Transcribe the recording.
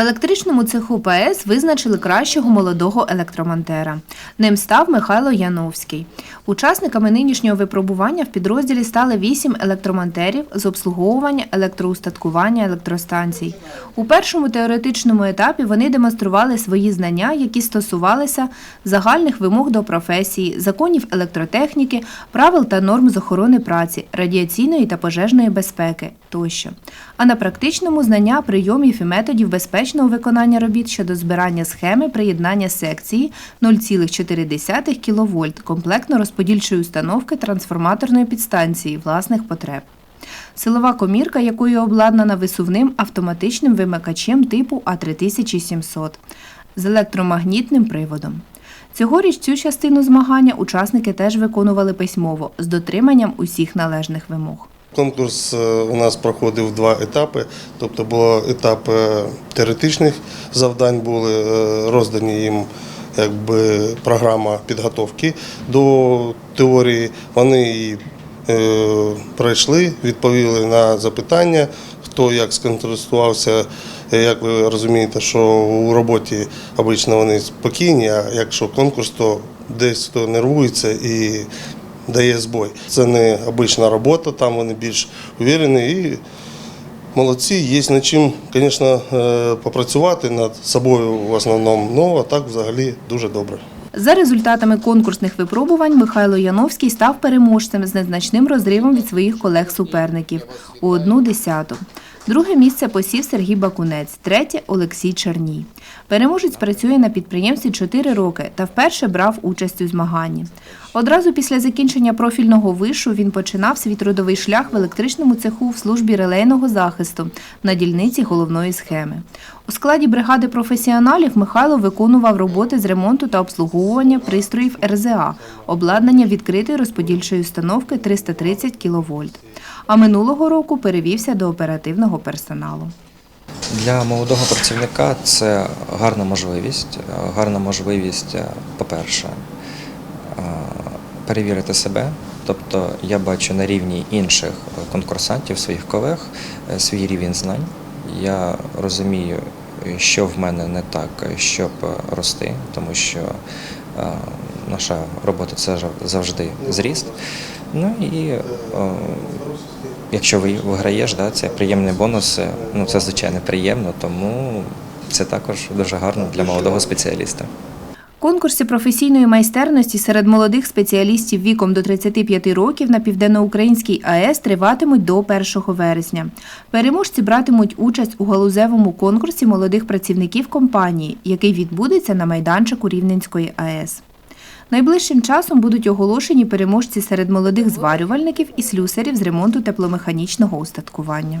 електричному цеху ПАЕС визначили кращого молодого електромонтера. Ним став Михайло Яновський. Учасниками нинішнього випробування в підрозділі стали вісім електромонтерів з обслуговування електроустаткування електростанцій. У першому теоретичному етапі вони демонстрували свої знання, які стосувалися загальних вимог до професії, законів електротехніки, правил та норм з охорони праці, радіаційної та пожежної безпеки тощо. А на практичному знання прийомів і методів безпечного виконання робіт щодо збирання схеми приєднання секції 0,4 кВт комплектно-розподільчої установки трансформаторної підстанції власних потреб. Силова комірка, якою обладнана висувним автоматичним вимикачем типу А3700 з електромагнітним приводом. Цьогоріч цю частину змагання учасники теж виконували письмово з дотриманням усіх належних вимог. Конкурс е, у нас проходив два етапи. Тобто було етап теоретичних завдань, були е, роздані їм якби, програма підготовки до теорії. Вони її е, пройшли, відповіли на запитання, хто як сконцентрувався. Як ви розумієте, що у роботі обично вони спокійні, а якщо конкурс, то десь хто нервується і дає збой. Це не обична робота, там вони більш уверені і молодці. Є над чим, звісно, е, попрацювати над собою в основному. Ну а так взагалі дуже добре. За результатами конкурсних випробувань Михайло Яновський став переможцем з незначним розривом від своїх колег-суперників у одну десяту. Друге місце посів Сергій Бакунець, третє Олексій Черній. Переможець працює на підприємстві 4 роки та вперше брав участь у змаганні. Одразу після закінчення профільного вишу він починав свій трудовий шлях в електричному цеху в службі релейного захисту на дільниці головної схеми. У складі бригади професіоналів Михайло виконував роботи з ремонту та обслуговування пристроїв РЗА, обладнання відкритої розподільчої установки 330 кВт. А минулого року перевівся до оперативного персоналу. Для молодого працівника це гарна можливість. Гарна можливість, е, по-перше, перевірити себе. Тобто я бачу на рівні інших конкурсантів, своїх колег, е, свій рівень знань. Я розумію, що в мене не так, щоб рости, тому що е, наша робота це завжди зріст. Ну і е, якщо виграєш, да, це приємний бонус. е, Ну це звичайно приємно, тому це також дуже гарно для молодого спеціаліста. Конкурси професійної майстерності серед молодих спеціалістів віком до 35 років на південноукраїнській АЕС триватимуть до 1 вересня. Переможці братимуть участь у галузевому конкурсі молодих працівників компанії, який відбудеться на майданчику Рівненської АЕС. Найближчим часом будуть оголошені переможці серед молодих зварювальників і слюсарів з ремонту тепломеханічного устаткування.